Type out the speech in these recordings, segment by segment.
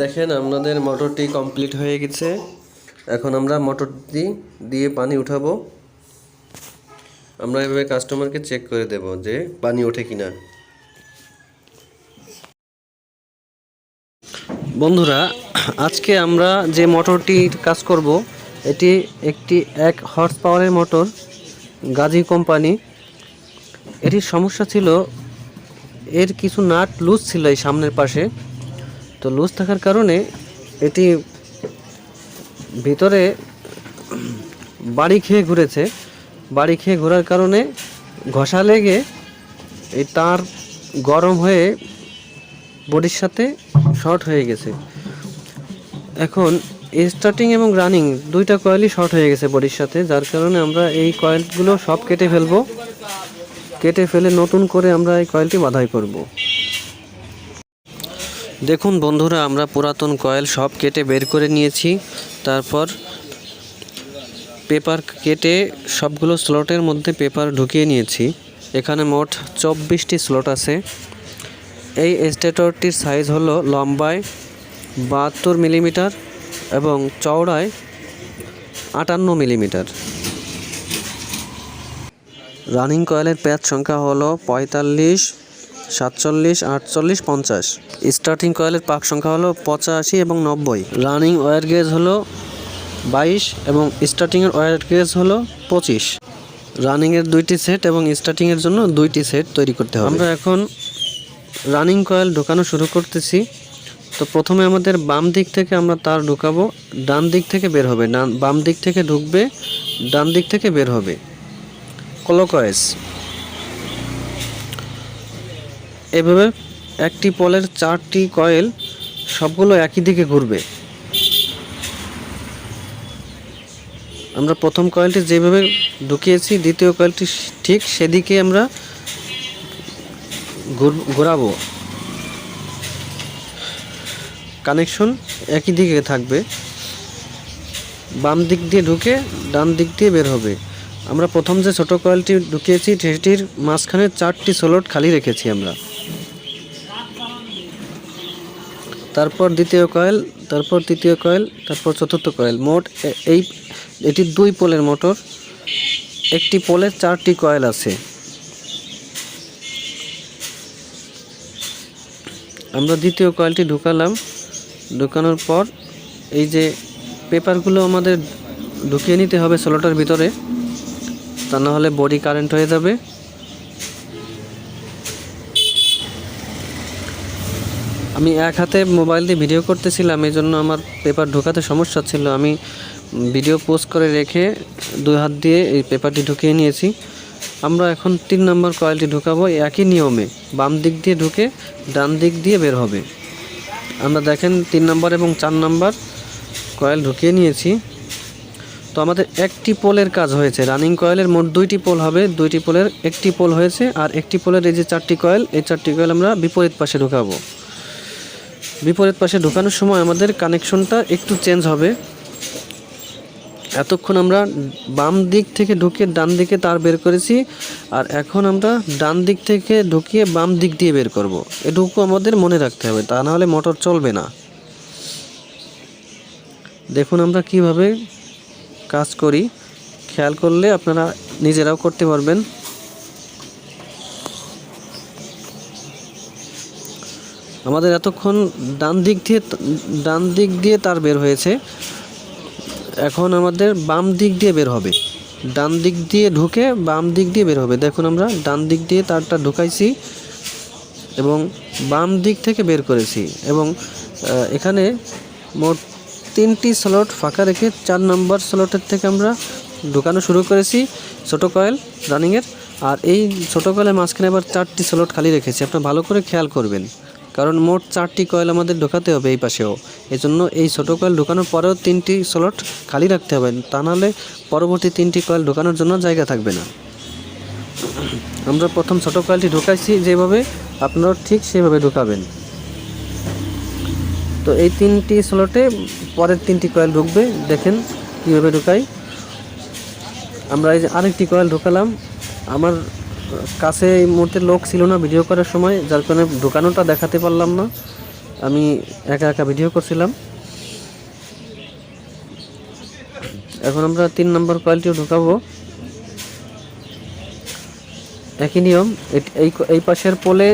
দেখেন আমাদের মোটরটি কমপ্লিট হয়ে গেছে। এখন আমরা মোটরটি দিয়ে পানি উঠাবো। আমরা এভাবে কাস্টমারকে চেক করে দেব যে পানি ওঠে কিনা। বন্ধুরা, আজকে আমরা যে মোটরটির কাজ করব, এটি একটি এক হর্স পাওয়ারের মোটর, গাজী কোম্পানি। এটির সমস্যা ছিল, এর কিছু নাট লুজ ছিল এই সামনের পাশে। তো লুজ থাকার কারণে এটি ভিতরে বাড়ি খেয়ে ঘুরেছে। বাড়ি খেয়ে ঘোরার কারণে ঘষা লেগে এই তার গরম হয়ে বডির সাথে শর্ট হয়ে গেছে। এখন স্টার্টিং এবং রানিং দুইটা কয়েলই শর্ট হয়ে গেছে বডির সাথে, যার কারণে আমরা এই কয়েলগুলো সব কেটে ফেলব। কেটে ফেলে নতুন করে আমরা এই কয়েলটি বাধাই করব। দেখুন বন্ধুরা, আমরা পুরাতন কয়েল সব কেটে বের করে নিয়েছি। তারপর পেপার কেটে সবগুলো স্লটের মধ্যে পেপার ঢুকিয়ে নিয়েছি। এখানে মোট চব্বিশটি স্লট আছে। এই স্টেটরটির সাইজ হলো লম্বায় বাহাত্তর মিলিমিটার এবং চওড়ায় আটান্ন মিলিমিটার। রানিং কয়েলের প্যাচ সংখ্যা হলো পঁয়তাল্লিশ সাতচল্লিশ, আটচল্লিশ, পঞ্চাশ। স্টার্টিং কয়েলের পাক সংখ্যা হলো পঁচাশি এবং নব্বই। রানিং ওয়্যার গেজ হলো বাইশ এবং স্টার্টিংয়ের ওয়্যার গেজ হলো পঁচিশ। রানিংয়ের দুইটি সেট এবং স্টার্টিংয়ের জন্য দুইটি সেট তৈরি করতে হবে। আমরা এখন রানিং কয়েল ঢোকানো শুরু করতেছি। তো প্রথমে আমাদের বাম দিক থেকে আমরা তার ঢুকাবো। ডান দিক থেকে বের হবে। ডান, বাম দিক থেকে ঢুকবে, ডান দিক থেকে বের হবে। ক্লকওয়াইজ এভাবে একটি পলের চারটি কয়েল সবগুলো একই দিকে ঘুরবে। আমরা প্রথম কয়েলটি যেভাবে ঢুকিয়েছি, দ্বিতীয় কয়েলটি ঠিক সেদিকে আমরা ঘুর- ঘোরাবো। কানেকশন একই দিকে থাকবে। বাম দিক দিয়ে ঢুকে ডান দিক দিয়ে বের হবে। আমরা প্রথম যে ছোট কয়েলটি ঢুকিয়েছি, সেটির মাঝখানে চারটি সোলট খালি রেখেছি আমরা। তারপর দ্বিতীয় কয়েল, তারপর তৃতীয় কয়েল, তারপর চতুর্থ কয়েল। মোট এই, এটি দুই পোলের মোটর। একটি পোলের চারটি কয়েল আছে। আমরা দ্বিতীয় কয়েলটি ঢুকালাম। ঢুকানোর পর এই যে পেপারগুলো আমাদের ঢুকিয়ে নিতে হবে সোলোটার ভিতরে, তা না হলে বডি কারেন্ট হয়ে যাবে। আমি এক হাতে মোবাইল দিয়ে ভিডিও করতেছিলাম, এই জন্য আমার পেপার ঢোকাতে সমস্যা ছিল। আমি ভিডিও পোস্ট করে রেখে দুই হাত দিয়ে এই পেপারটি ঢুকিয়ে নিয়েছি। আমরা এখন তিন নম্বর কয়েলটি ঢুকাবো একই নিয়মে। বাম দিক দিয়ে ঢুকে ডান দিক দিয়ে বের হবে। আমরা দেখেন তিন নম্বর এবং চার নম্বর কয়েল ঢুকিয়ে নিয়েছি। তো আমাদের একটি পোলের কাজ হয়েছে। রানিং কয়েলের মোট দুইটি পোল হবে। দুইটি পোলের একটি পোল হয়েছে আর একটি পোলের এই যে চারটি কয়েল, এই চারটি কয়েল আমরা বিপরীত পাশে ঢুকাবো। বিপরীত পাশে ঢোকানোর সময় আমাদের কানেকশনটা একটু চেঞ্জ হবে। এতক্ষণ আমরা বাম দিক থেকে ঢুকিয়ে ডান দিকে তার বের করেছি, আর এখন আমরা ডান দিক থেকে ঢুকিয়ে বাম দিক দিয়ে বের করব। এটুকু আমাদের মনে রাখতে হবে, তা নাহলে মোটর চলবে না। দেখুন আমরা কীভাবে কাজ করি। খেয়াল করলে আপনারা নিজেরাও করতে পারবেন। আমাদের এতক্ষণ ডান দিক দিয়ে ডান দিক দিয়ে তার বের হয়েছে। এখন আমাদের বাম দিক দিয়ে বের হবে। ডান দিক দিয়ে ঢুকে বাম দিক দিয়ে বের হবে। দেখুন আমরা ডান দিক দিয়ে তারটা ঢুকাইছি এবং বাম দিক থেকে বের করেছি এবং এখানে মোট তিনটি স্লট ফাঁকা রেখে চার নম্বর স্লটের থেকে আমরা ঢুকানো শুরু করেছি ছোটো কয়েল রানিংয়ের। আর এই ছোটো কয়েলের মাঝখানে আবার চারটি স্লট খালি রেখেছি। আপনার ভালো করে খেয়াল করবেন। কারণ মোট চারটি কয়েল আমাদের ঢোকাতে হবে এই পাশেও। এই জন্য এই ছোটো কয়েল ঢোকানোর পরেও তিনটি স্লট খালি রাখতে হবে, তা নাহলে পরবর্তী তিনটি কয়েল ঢোকানোর জন্য জায়গা থাকবে না। আমরা প্রথম ছোটো কয়েলটি ঢোকাইছি, যেভাবে আপনারাও ঠিক সেভাবে ঢোকাবেন। তো এই তিনটি স্লটে পরের তিনটি কয়েল ঢুকবে, দেখেন কীভাবে ঢুকাই। আমরা এই যে আরেকটি কয়েল ঢোকালাম, আমার কাছে এই মুহূর্তে লোক ছিল না ভিডিও করার সময়, যার কারণে ঢোকানোটা দেখাতে পারলাম না। আমি একা একা ভিডিও করছিলাম। এখন আমরা তিন নম্বর কয়েলটিও ঢুকাবো। একই নিয়ম এই এই পাশের পোলে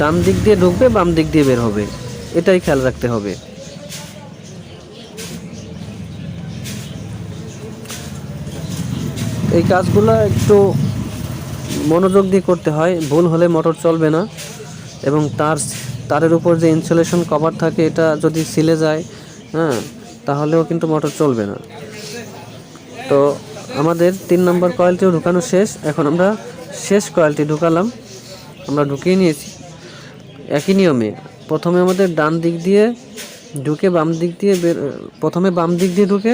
ডান দিক দিয়ে ঢুকবে, বাম দিক দিয়ে বের হবে। এটাই খেয়াল রাখতে হবে। এই কাজগুলো একটু মনোযোগ দিয়ে করতে হয়, ভুল হলে মোটর চলবে না এবং তার, তারের উপর যে ইনসুলেশন কভার থাকে এটা যদি সিলে যায় হ্যাঁ তাহলেও কিন্তু মোটর চলবে না। তো আমাদের তিন নম্বর কয়েলটিও ঢুকানো শেষ। এখন আমরা শেষ কয়েলটি ঢুকালাম। আমরা ঢুকিয়ে নিয়েছি। একই নিয়মে প্রথমে আমাদের ডান দিক দিয়ে ঢুকে বাম দিক দিয়ে বের, প্রথমে বাম দিক দিয়ে ঢুকে,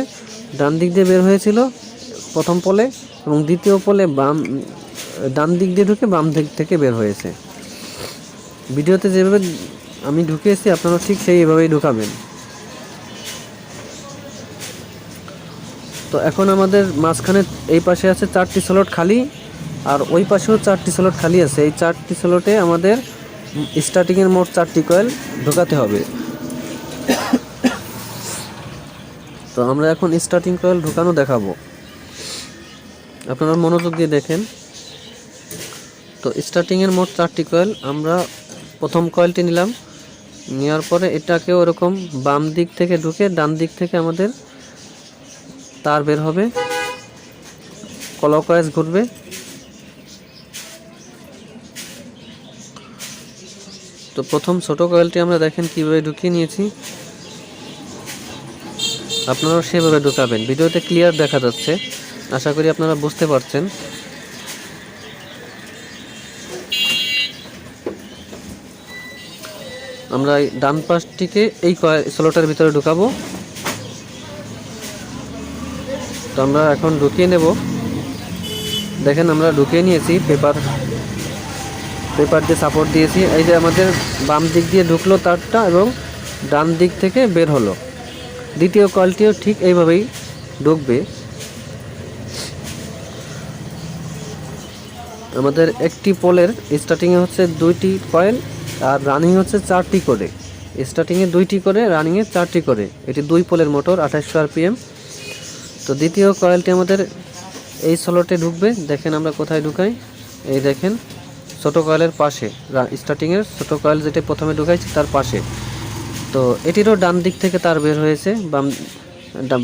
ডান দিক দিয়ে বের হয়েছিল প্রথম পোলে এবং দ্বিতীয় পোলে বাম ডান দিক দিয়ে ঢুকে বাম দিক থেকে বের হয়েছে। ভিডিওতে যেভাবে আমি ঢুকিয়েছি আপনারা ঠিক সেইভাবেই ঢুকাবেন। তো এখন আমাদের মাঝখানে এই পাশে আছে চারটি স্লট খালি, আর ওই পাশেও চারটি স্লট খালি আছে। এই চারটি স্লটে আমাদের স্টার্টিংয়ের মোট চারটি কয়েল ঢোকাতে হবে। তো আমরা এখন স্টার্টিং কয়েল ঢোকানো দেখাবো। আপনারা মনোযোগ দিয়ে দেখেন। তো স্টার্টিংয়ের মোট চারটি কয়েল আমরা প্রথম কয়েলটি নিলাম। নেওয়ার পরে এটাকে ওরকম বাম দিক থেকে ঢুকে ডান দিক থেকে আমাদের তার বের হবে। ক্লকওয়াইজ ঘুরবে। তো প্রথম ছোট কয়েলটি আমরা দেখেন কীভাবে ঢুকিয়ে নিয়েছি। আপনারাও সেভাবে ঢুকাবেন। ভিডিওতে ক্লিয়ার দেখা যাচ্ছে। আশা করি আপনারা বুঝতে পারছেন। আমরা ডান পাশটিকে এই স্লোটার ভিতরে ঢুকাবো। তো আমরা এখন ঢুকিয়ে নেব। দেখেন আমরা ঢুকিয়ে নিয়েছি পেপার পেপার দিয়ে সাপোর্ট দিয়েছি। এই যে আমাদের বাম দিক দিয়ে ঢুকলো তারটা এবং ডান দিক থেকে বের হলো। দ্বিতীয় কলটিও ঠিক এইভাবেই ঢুকবে। আমাদের একটি পোলের স্টার্টিংয়ে হচ্ছে দুইটি কয়েল আর রানিং হচ্ছে চারটি করে স্টার্টিংয়ে দুইটি করে রানিংয়ে চারটি করে এটি দুই পোলের মোটর আঠাশশো আরপিএম তো দ্বিতীয় কয়েলটি আমাদের এই স্লটে ঢুকবে। দেখেন আমরা কোথায় ঢুকাই। এই দেখেন, ছোটো কয়েলের পাশে। স্টার্টিংয়ের ছোটো কয়েল যেটা প্রথমে ঢুকাইছি তার পাশে। তো এটিরও ডান দিক থেকে তার বের হয়েছে। বাম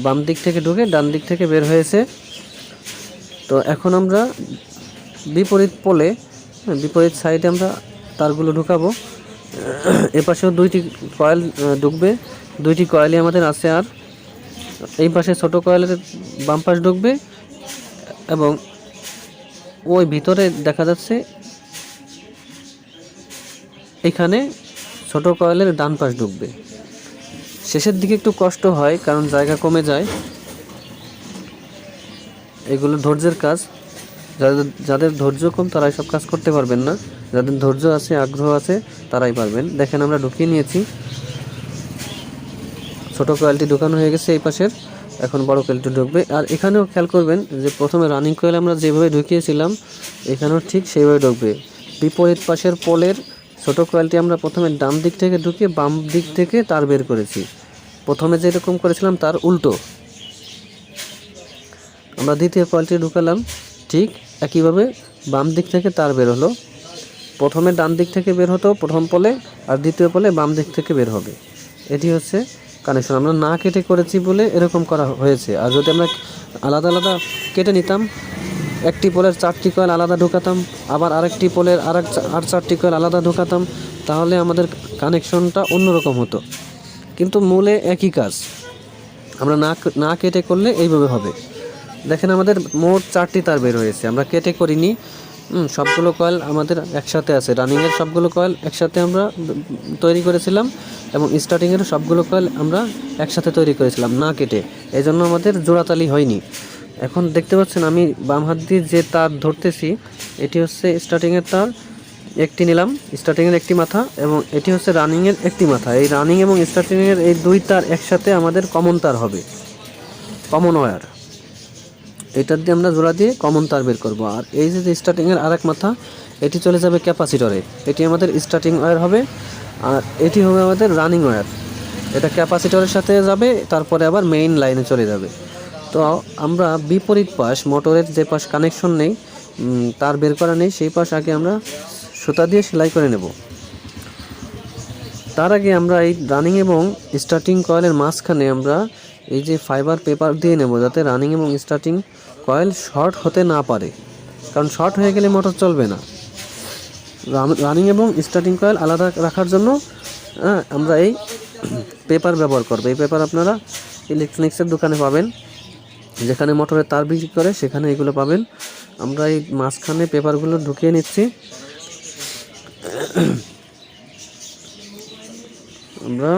বাম দিক থেকে ঢুকে ডান দিক থেকে বের হয়েছে। তো এখন আমরা বিপরীত পোলে, বিপরীত সাইডে আমরা তারগুলো ঢুকাবো। এপাশেও দুইটি কয়েল ঢুকবে। দুইটি কয়েলই আমাদের আছে আর এই পাশে ছোট কয়েলের বাম পাশ ঢুকবে এবং ওই ভিতরে দেখা যাচ্ছে এখানে ছোট কয়েলের ডান পাশ ঢুকবে। শেষের দিকে একটু কষ্ট হয়, কারণ জায়গা কমে যায়। এগুলো ধৈর্যের কাজ। যাদের যাদের ধৈর্য কম তারা সব কাজ করতে পারবেন না। যাদের ধৈর্য আছে, আগ্রহ আছে, তারাই পারবেন। দেখেন আমরা ঢুকিয়ে নিয়েছি। ছোটো কয়েলটি ঢুকানো হয়ে গেছে এই পাশের। এখন বড় কয়েলটি ঢুকবে। আর এখানেও খেয়াল করবেন যে প্রথমে রানিং কয়েল আমরা যেভাবে ঢুকিয়েছিলাম, এখানেও ঠিক সেইভাবে ঢুকবে। বিপরীত পাশের পোলের ছোটো কয়েলটি আমরা প্রথমে ডান দিক থেকে ঢুকিয়ে বাম দিক থেকে তার বের করেছি। প্রথমে যেরকম করেছিলাম, তার উল্টো। আমরা দ্বিতীয় কয়েলটি ঢুকালাম, ঠিক একইভাবে বাম দিক থেকে তার বের হলো। প্রথমে ডান দিক থেকে বের হতো প্রথম পলে, আর দ্বিতীয় পলে বাম দিক থেকে বের হবে। এটি হচ্ছে কানেকশন আমরা না কেটে করেছি বলে এরকম করা হয়েছে। আর যদি আমরা আলাদা আলাদা কেটে নিতাম, একটি পোলের চারটি কয়েল আলাদা ঢোকাতাম, আবার আরেকটি পোলের আরেক চা- আর চারটি কয়েল আলাদা ঢোকাতাম, তাহলে আমাদের কানেকশনটা অন্যরকম হতো। কিন্তু মূলে একই কাজ। আমরা না না কেটে করলে এইভাবে হবে। দেখেন আমাদের মোট চারটি তার বের হয়েছে, আমরা কেটে করিনি। সবগুলো কয়েল আমাদের একসাথে আছে। রানিংয়ের সবগুলো কয়েল একসাথে আমরা তৈরি করেছিলাম এবং স্টার্টিংয়ের সবগুলো কয়েল আমরা একসাথে তৈরি করেছিলাম, না কেটে। এই জন্য আমাদের জোড়াতালি হয়নি। এখন দেখতে পাচ্ছেন আমি বাম হাত দিয়ে যে তার ধরতেছি, এটি হচ্ছে স্টার্টিংয়ের তার, একটি নিলাম, স্টার্টিংয়ের একটি মাথা এবং এটি হচ্ছে রানিংয়ের একটি মাথা। এই রানিং এবং স্টার্টিংয়ের এই দুই তার একসাথে আমাদের কমন তার হবে, কমন ওয়্যার এটার দিয়ে আমরা জোড়া দিয়ে কমন তার বের করব। আর এই যে স্টার্টিংয়ের আরেক মাথা, এটি চলে যাবে ক্যাপাসিটরে এটি আমাদের স্টার্টিং ওয়্যার হবে, আর এটি হবে আমাদের রানিং ওয়্যার এটা ক্যাপাসিটরের সাথে যাবে, তারপরে আবার মেইন লাইনে চলে যাবে। তো আমরা বিপরীত পাশ মোটরের যে পাশ কানেকশন নেই তার বের করা নেই, সেই পাশ আগে আমরা সুতা দিয়ে সেলাই করে নেব। তার আগে আমরা এই রানিং এবং স্টার্টিং কয়েলের মাঝখানে আমরা এই যে ফাইবার পেপার দিয়ে নেব, যাতে রানিং এবং স্টার্টিং কয়েল শর্ট হতে না পারে। কারণ শর্ট হয়ে গেলে মোটর চলবে না। রানিং এবং স্টার্টিং কয়েল আলাদা রাখার জন্য হ্যাঁ, আমরা এই পেপার ব্যবহার করব। এই পেপার আপনারা ইলেকট্রনিক্সের দোকানে পাবেন। যেখানে মোটরের তার বিক্রি করে সেখানে এগুলো পাবেন। আমরা এই মাঝখানে পেপারগুলো ঢুকিয়ে নিচ্ছি। আমরা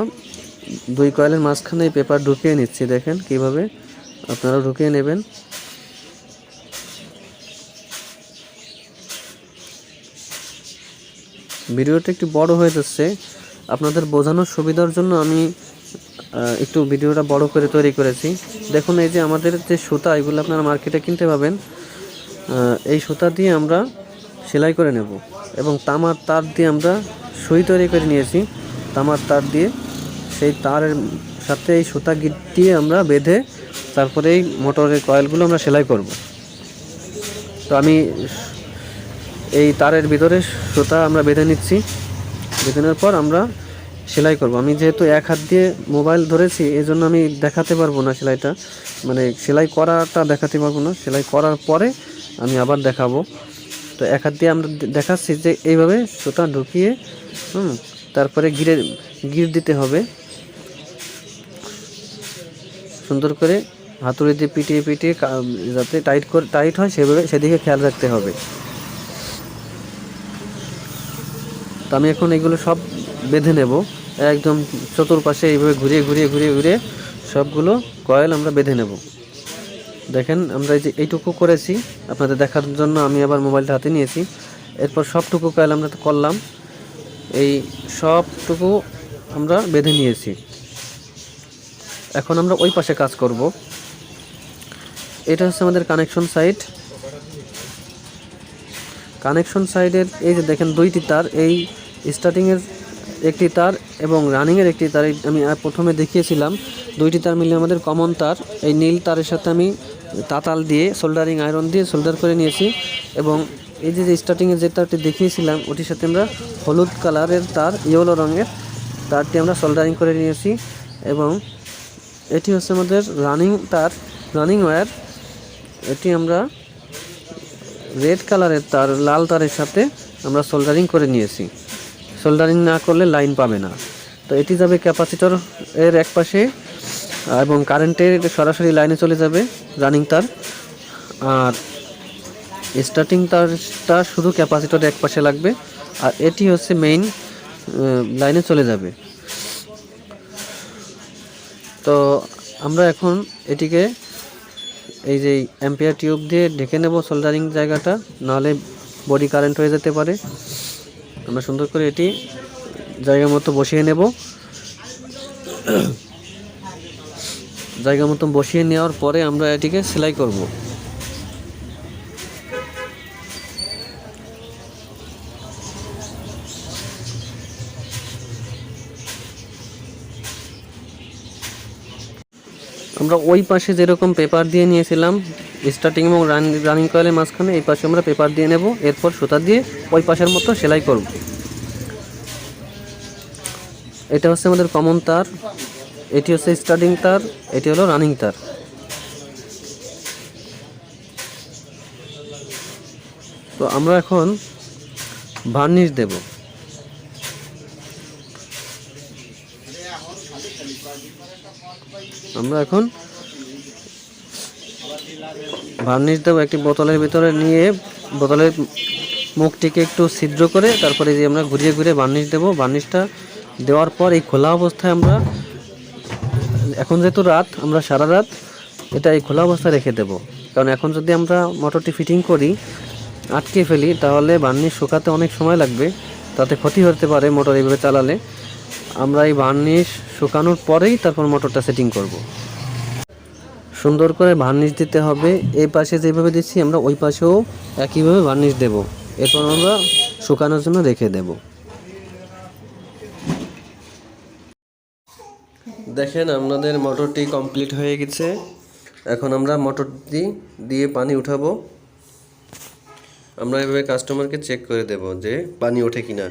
দুই কয়েলের মাঝখানে এই পেপার ঢুকিয়ে নিচ্ছি। দেখেন কীভাবে আপনারা ঢুকিয়ে নেবেন। ভিডিওটা একটু বড় হয়ে যাচ্ছে, আপনাদের বোঝানোর সুবিধার জন্য আমি একটু ভিডিওটা বড় করে তৈরি করেছি। দেখুন, এই যে আমাদের যে সুতা, এগুলো আপনারা মার্কেটে কিনতে পাবেন। এই সুতা দিয়ে আমরা সেলাই করে নেব এবং তামার তার দিয়ে আমরা সুই তৈরি করে নিয়েছি। তামার তার দিয়ে সেই তারের সাথে এই সুতা গিট দিয়ে আমরা বেঁধে তারপরে এই মোটরের কয়েলগুলো আমরা সেলাই করব। তো আমি এই তারের ভিতরে সুতা আমরা বেঁধে নিচ্ছি। বেঁধে নেওয়ার পর আমরা সেলাই করব। আমি যেহেতু এক হাত দিয়ে মোবাইল ধরেছি এই জন্য আমি দেখাতে পারব না সেলাইটা। মানে সেলাই করাটা দেখাতে পারব না। সেলাই করার পরে আমি আবার দেখাবো। তো এক হাত দিয়ে আমরা দেখাচ্ছি যে এইভাবে সুতা ঢুকিয়ে, হুম, তারপরে গিরে, গির দিতে হবে। সুন্দর করে হাতুড়ি দিয়ে পিটিয়ে পিটিয়ে যাতে টাইট করে টাইট হয়, সেভাবে সেদিকে খেয়াল রাখতে হবে। তো আমি এখন এগুলো সব বেঁধে নেব। একদম চতুর্পাশে এইভাবে ঘুরিয়ে ঘুরিয়ে ঘুরিয়ে ঘুরিয়ে সবগুলো কয়েল আমরা বেঁধে নেব। দেখেন আমরা এই যে এইটুকু করেছি, আপনাদের দেখার জন্য আমি আবার মোবাইলটা হাতে নিয়েছি। এরপর সবটুকু কয়েল আমরা তো করলাম। এই সবটুকু আমরা বেঁধে নিয়েছি। এখন আমরা ওই পাশে কাজ করব। এটা হচ্ছে আমাদের কানেকশন সাইট কানেকশন সাইডের এই যে দেখেন দুইটি তার, এই স্টার্টিংয়ের একটি তার এবং রানিংয়ের একটি তার আমি প্রথমে দেখিয়েছিলাম। দুইটি তার মিলে আমাদের কমন তার। এই নীল তারের সাথে আমি তাতাল দিয়ে সোল্ডারিং আয়রন দিয়ে সোল্ডার করে নিয়েছি এবং এই যে যে স্টার্টিংয়ের যে তারটি দেখিয়েছিলাম, ওটির সাথে আমরা হলুদ কালারের তার ইয়েলো রঙের তারটি আমরা সোল্ডারিং করে নিয়েছি এবং এটি হচ্ছে আমাদের রানিং তার রানিং ওয়্যার এটি আমরা রেড কালারের তার, লাল তারের সাথে আমরা সোল্ডারিং করে নিয়েছি। সোল্ডারিং না করলে লাইন পাবে না। তো এটি যাবে ক্যাপাসিটর এর এক পাশে এবং কারেন্টের সরাসরি লাইনে চলে যাবে রানিং তার। আর স্টার্টিং তারটা শুধু ক্যাপাসিটর এক পাশে লাগবে। আর এটি হচ্ছে মেইন লাইনে চলে যাবে। তো আমরা এখন এটিকে এই যে অ্যাম্পিয়ার টিউব দিয়ে ঢেকে নেব সোল্ডারিং জায়গাটা, নাহলে বডি কারেন্ট হয়ে যেতে পারে। আমরা সুন্দর করে এটি জায়গা মতো বসিয়ে নেব। জায়গা মতো বসিয়ে নেওয়ার পরে আমরা এটিকে সেলাই করব। আমরা ওই পাশে যেরকম পেপার দিয়ে নিয়েছিলাম স্টার্টিং এবং রানিং কয়েলের মাঝখানে, এই পাশে আমরা পেপার দিয়ে নেব, এরপর সুতা দিয়ে ওই পাশের মতো সেলাই করব। এটা হচ্ছে আমাদের কমন তার, এটি হচ্ছে স্টার্টিং তার, এটি হলো রানিং তার। তো আমরা এখন ভার্নিশ দেব। আমরা এখন ভার্নিশ দেবো একটি বোতলের ভিতরে নিয়ে, বোতলের মুখটিকে একটু ছিদ্র করে তারপরে যে আমরা ঘুরিয়ে ঘুরিয়ে বার্নিশ দেবো। বার্নিশটা দেওয়ার পর এই খোলা অবস্থায় আমরা, এখন যেহেতু রাত, আমরা সারা রাত এটা এই খোলা অবস্থায় রেখে দেবো। কারণ এখন যদি আমরা মোটরটি ফিটিং করি, আটকে ফেলি, তাহলে বার্নিশ শুকাতে অনেক সময় লাগবে। তাতে ক্ষতি হতে পারে মোটর এইভাবে চালালে। আমরা এই বার্নিশ শুকানোর পরেই তারপর মোটরটা সেটিং করব। সুন্দর করে ভার্নিশ দিতে হবে। এই পাশে যেভাবে দিচ্ছি, আমরা ওই পাশেও একইভাবে ভার্নিশ দেব। এরপর আমরা শুকানোর জন্য রেখে দেব। দেখেন, আমাদের মোটরটি কমপ্লিট হয়ে গেছে। এখন আমরা মোটরটি দিয়ে পানি উঠাবো। আমরা এভাবে কাস্টমারকে চেক করে দেব যে পানি ওঠে কিনা।